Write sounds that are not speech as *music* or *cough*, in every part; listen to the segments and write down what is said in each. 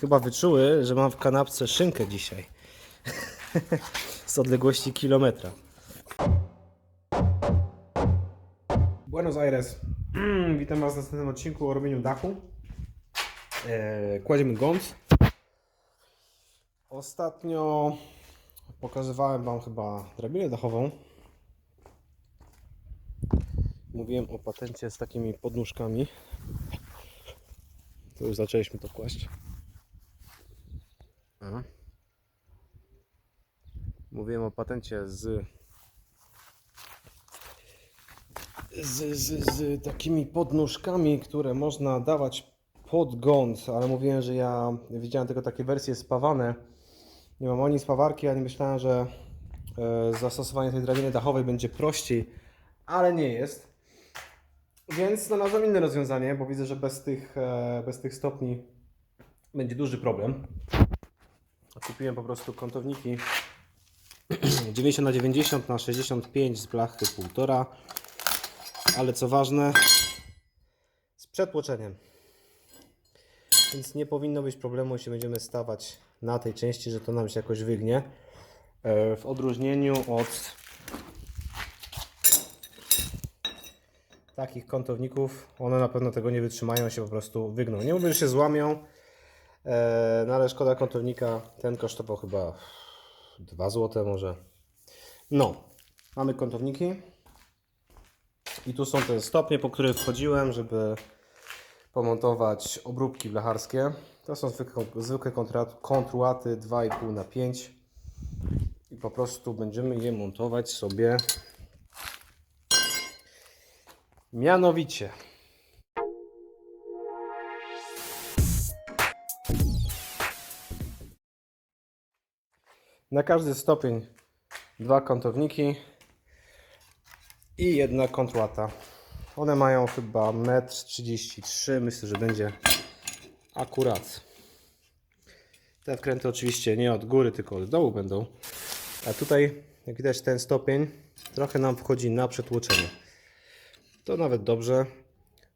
Chyba wyczuły, że mam w kanapce szynkę dzisiaj. *laughs* Z odległości kilometra. Buenos Aires. *clears throat* Witam Was w następnym odcinku o robieniu dachu. Eee, kładziemy gąd. Ostatnio pokazywałem Wam chyba drabinę dachową. Mówiłem o patencie z takimi podnóżkami. To już zaczęliśmy to kłaść. Aha. Mówiłem o patencie z, z, z, z takimi podnóżkami, które można dawać pod gąd, ale mówiłem, że ja widziałem tylko takie wersje spawane. Nie mam ani spawarki, ani myślałem, że e, zastosowanie tej drabiny dachowej będzie prościej, ale nie jest. Więc znalazłem inne rozwiązanie, bo widzę, że bez tych, e, bez tych stopni będzie duży problem. Kupiłem po prostu kątowniki *clears throat* 90 na 90 na 65 z blachy 1,5, ale co ważne, z przedtłoczeniem. Więc nie powinno być problemu, jeśli będziemy stawać na tej części, że to nam się jakoś wygnie. E, W odróżnieniu od takich kątowników, one na pewno tego nie wytrzymają, się po prostu wygną. Nie mówię, że się złamią, e, no ale szkoda kątownika. Ten kosztował chyba 2 zł może. No, mamy kątowniki. I tu są te stopnie, po których wchodziłem, żeby pomontować obróbki blacharskie. To są zwykłe, kontruaty 2,5 na 5 i po prostu będziemy je montować sobie mianowicie na każdy stopień dwa kątowniki i jedna kontruata. One mają chyba 1,33 m. Myślę, że będzie akurat. Te wkręty oczywiście nie od góry, tylko od dołu będą. A tutaj, jak widać, ten stopień trochę nam wchodzi na przetłoczenie. To nawet dobrze,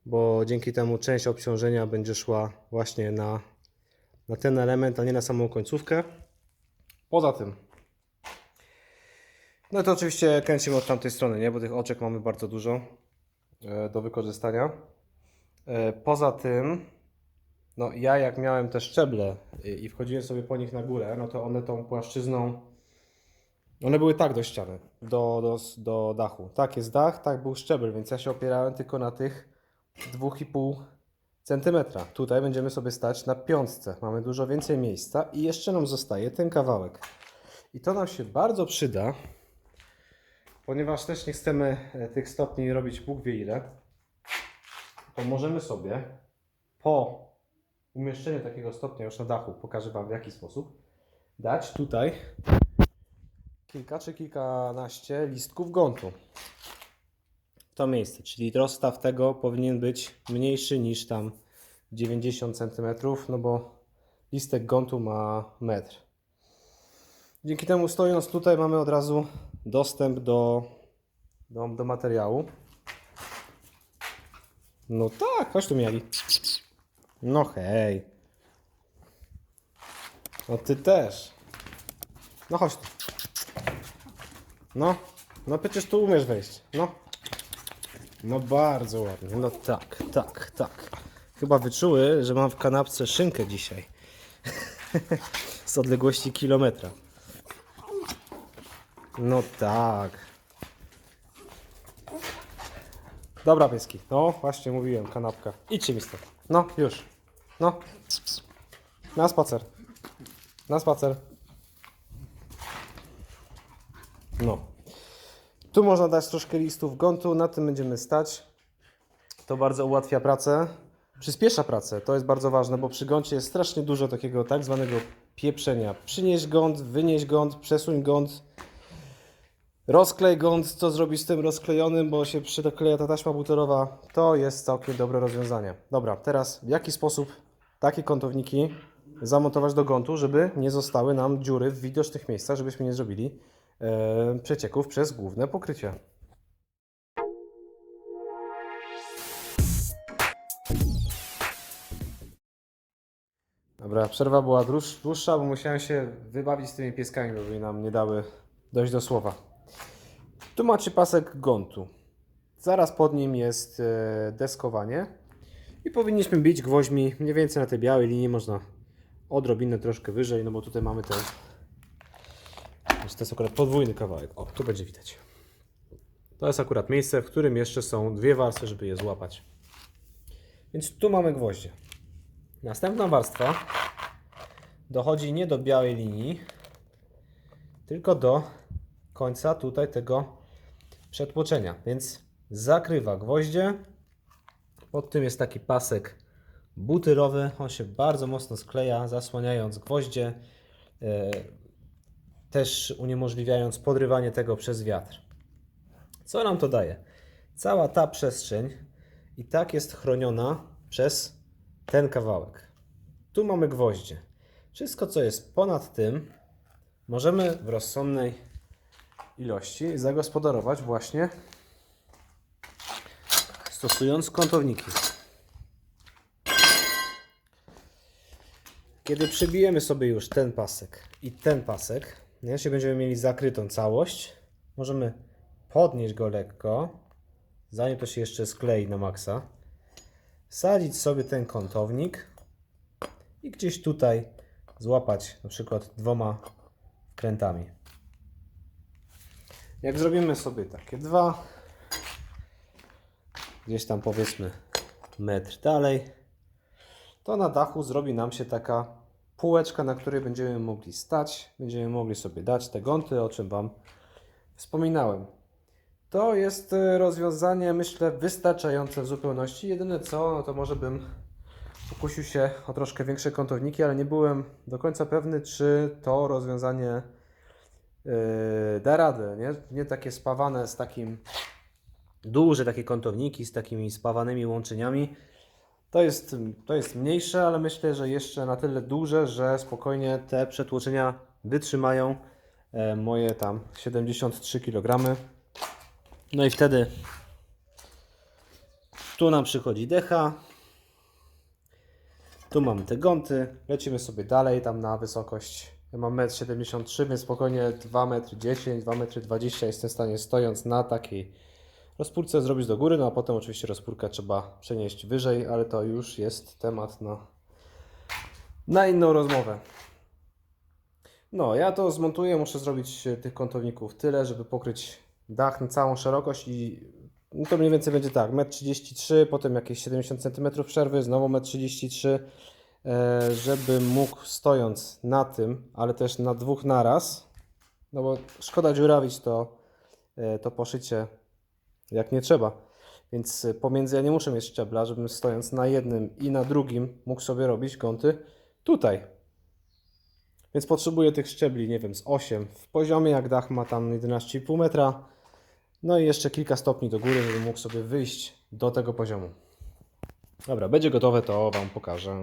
bo dzięki temu część obciążenia będzie szła właśnie na, na ten element, a nie na samą końcówkę. Poza tym, no to oczywiście kręcimy od tamtej strony, nie? bo tych oczek mamy bardzo dużo e, do wykorzystania. E, Poza tym, no ja jak miałem te szczeble i wchodziłem sobie po nich na górę, no to one tą płaszczyzną, one były tak do ściany, do, do, do dachu. Tak jest dach, tak był szczebel, więc ja się opierałem tylko na tych 2,5 cm. Tutaj będziemy sobie stać na piątce. Mamy dużo więcej miejsca i jeszcze nam zostaje ten kawałek. I to nam się bardzo przyda, ponieważ też nie chcemy e, tych stopni robić Bóg wie ile, to możemy sobie po umieszczeniu takiego stopnia już na dachu, pokażę Wam w jaki sposób, dać tutaj kilka czy kilkanaście listków gontu. W to miejsce, czyli rozstaw tego powinien być mniejszy niż tam 90 cm, no bo listek gontu ma metr. Dzięki temu stojąc tutaj mamy od razu dostęp do, do, do materiału. No tak, chodź tu mieli. No hej. No ty też. No chodź tu. No, no przecież tu umiesz wejść. No. No bardzo ładnie. No tak, tak, tak. Chyba wyczuły, że mam w kanapce szynkę dzisiaj. *laughs* Z odległości kilometra. No tak. Dobra, pieski. No, właśnie mówiłem, kanapka. Idźcie mi stąd. No, już. No. Na spacer. Na spacer. No. Tu można dać troszkę listów gontu, na tym będziemy stać. To bardzo ułatwia pracę. Przyspiesza pracę, to jest bardzo ważne, bo przy goncie jest strasznie dużo takiego tak zwanego pieprzenia. Przynieś gąt, wynieś gąt, przesuń gąt. Rozklej gąt, co zrobić z tym rozklejonym, bo się przykleja ta taśma butorowa. To jest całkiem dobre rozwiązanie. Dobra, teraz w jaki sposób takie kątowniki zamontować do gontu, żeby nie zostały nam dziury w widocznych miejscach, żebyśmy nie zrobili e, przecieków przez główne pokrycie. Dobra, przerwa była dłuż- dłuższa, bo musiałem się wybawić z tymi pieskami, bo by nam nie dały dojść do słowa. Tu macie pasek gontu. Zaraz pod nim jest e, deskowanie. I powinniśmy bić gwoźdźmi mniej więcej na tej białej linii, można odrobinę troszkę wyżej, no bo tutaj mamy ten... To jest akurat podwójny kawałek. O, tu będzie widać. To jest akurat miejsce, w którym jeszcze są dwie warstwy, żeby je złapać. Więc tu mamy gwoździe. Następna warstwa dochodzi nie do białej linii, tylko do końca tutaj tego przetłoczenia. Więc zakrywa gwoździe. Pod tym jest taki pasek butyrowy. On się bardzo mocno skleja, zasłaniając gwoździe, e, też uniemożliwiając podrywanie tego przez wiatr. Co nam to daje? Cała ta przestrzeń i tak jest chroniona przez ten kawałek. Tu mamy gwoździe. Wszystko, co jest ponad tym, możemy w rozsądnej ilości zagospodarować właśnie stosując kątowniki. Kiedy przebijemy sobie już ten pasek i ten pasek, jeśli będziemy mieli zakrytą całość, możemy podnieść go lekko, zanim to się jeszcze sklei na maksa, wsadzić sobie ten kątownik i gdzieś tutaj złapać na przykład dwoma wkrętami. Jak zrobimy sobie takie dwa, gdzieś tam powiedzmy metr dalej, to na dachu zrobi nam się taka półeczka, na której będziemy mogli stać, będziemy mogli sobie dać te gąty, o czym Wam wspominałem. To jest e, rozwiązanie, myślę, wystarczające w zupełności. Jedyne co, no to może bym pokusił się o troszkę większe kątowniki, ale nie byłem do końca pewny, czy to rozwiązanie yy, da radę. Nie? nie takie spawane z takim duże takie kątowniki z takimi spawanymi łączeniami. To jest, to jest mniejsze, ale myślę, że jeszcze na tyle duże, że spokojnie te przetłoczenia wytrzymają e, moje tam 73 kg. No i wtedy tu nam przychodzi decha. Tu mamy te gąty. Lecimy sobie dalej tam na wysokość. Ja mam 1,73 m, więc spokojnie 2,10 m, 2,20 m jestem w stanie stojąc na takiej rozpórce zrobić do góry, no a potem oczywiście rozpórkę trzeba przenieść wyżej, ale to już jest temat na, na inną rozmowę. No, ja to zmontuję, muszę zrobić tych kątowników tyle, żeby pokryć dach na całą szerokość i no to mniej więcej będzie tak, 1,33 m, potem jakieś 70 cm przerwy, znowu 1,33 m, e, żeby mógł stojąc na tym, ale też na dwóch naraz, no bo szkoda dziurawić to, e, to poszycie jak nie trzeba. Więc y, pomiędzy ja nie muszę mieć szczebla, żebym stojąc na jednym i na drugim mógł sobie robić kąty tutaj. Więc potrzebuję tych szczebli, nie wiem, z 8 w poziomie, jak dach ma tam 11,5 metra. No i jeszcze kilka stopni do góry, żebym mógł sobie wyjść do tego poziomu. Dobra, będzie gotowe, to Wam pokażę.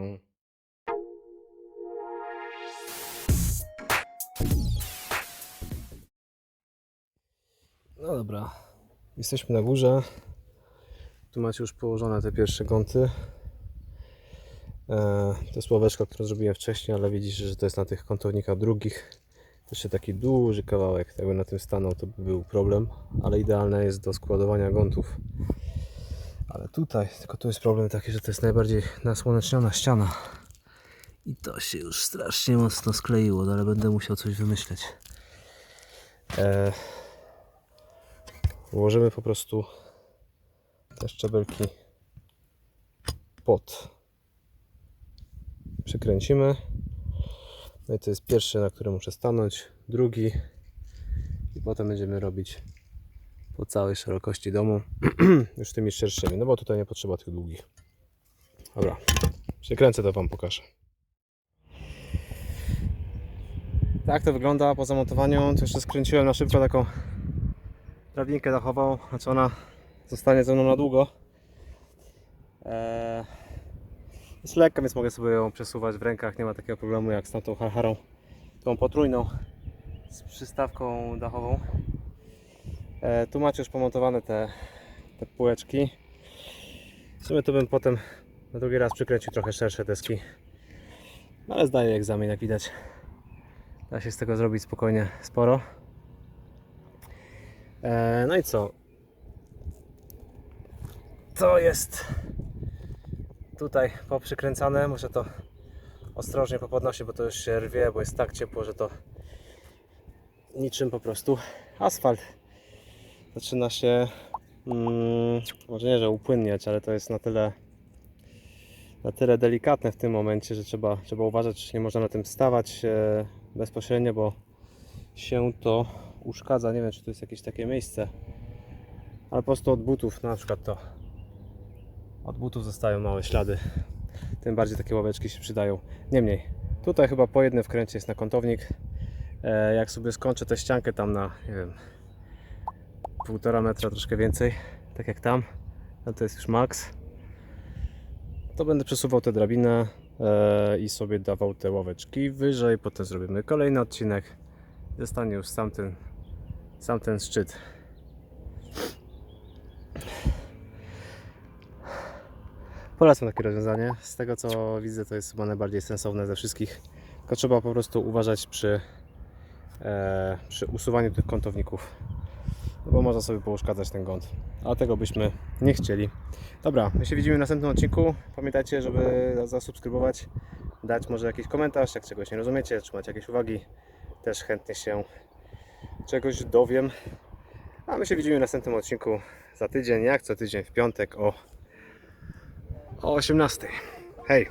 No dobra, Jesteśmy na górze. Tu macie już położone te pierwsze gąty. E, to jest ławeczka, którą zrobiłem wcześniej, ale widzicie, że to jest na tych kątownikach drugich. To jeszcze taki duży kawałek. Jakby na tym stanął, to by był problem, ale idealne jest do składowania gątów. Ale tutaj, tylko tu jest problem taki, że to jest najbardziej nasłoneczniona ściana. I to się już strasznie mocno skleiło, no ale będę musiał coś wymyśleć. E, Ułożymy po prostu te szczebelki pod. Przykręcimy. No i to jest pierwszy, na którym muszę stanąć. Drugi. I potem będziemy robić po całej szerokości domu. *clears throat* Już tymi szerszymi, no bo tutaj nie potrzeba tych długich. Dobra, przykręcę to Wam pokażę. Tak to wygląda po zamontowaniu. To jeszcze skręciłem na szybko taką drabinkę dachową, znaczy ona zostanie ze mną na długo. Eee, Jest lekka, więc mogę sobie ją przesuwać w rękach. Nie ma takiego problemu jak z tamtą harharą. Tą potrójną z przystawką dachową. E, tu macie już pomontowane te, te półeczki. W sumie to bym potem na drugi raz przykręcił trochę szersze deski. No ale zdaję egzamin, jak widać. Da się z tego zrobić spokojnie sporo. E, no i co? To jest tutaj poprzykręcane. Muszę to ostrożnie popodnosić, bo to już się rwie, bo jest tak ciepło, że to niczym po prostu asfalt zaczyna się mm, może nie, że upłynniać, ale to jest na tyle na tyle delikatne w tym momencie, że trzeba, trzeba uważać, czy nie można na tym stawać e, bezpośrednio, bo się to uszkadza. Nie wiem, czy to jest jakieś takie miejsce, ale po prostu od butów, na przykład to od butów zostają małe ślady. Tym bardziej takie ławeczki się przydają. Niemniej, tutaj chyba po jednym wkręcie jest na kątownik. E, jak sobie skończę tę ściankę tam na, nie wiem, półtora metra, troszkę więcej, tak jak tam, no to jest już maks, to będę przesuwał tę drabinę e, i sobie dawał te ławeczki wyżej, potem zrobimy kolejny odcinek, zostanie już sam ten, sam ten szczyt. Polecam takie rozwiązanie. Z tego co widzę, to jest chyba najbardziej sensowne ze wszystkich. Tylko trzeba po prostu uważać przy, e, przy usuwaniu tych kątowników, no bo można sobie pouszkadzać ten kąt. A tego byśmy nie chcieli. Dobra, my się widzimy w następnym odcinku. Pamiętajcie, żeby zasubskrybować, dać może jakiś komentarz, jak czegoś nie rozumiecie, czy macie jakieś uwagi. Też chętnie się czegoś dowiem. A my się widzimy w następnym odcinku za tydzień, jak co tydzień w piątek o o 18. Hej!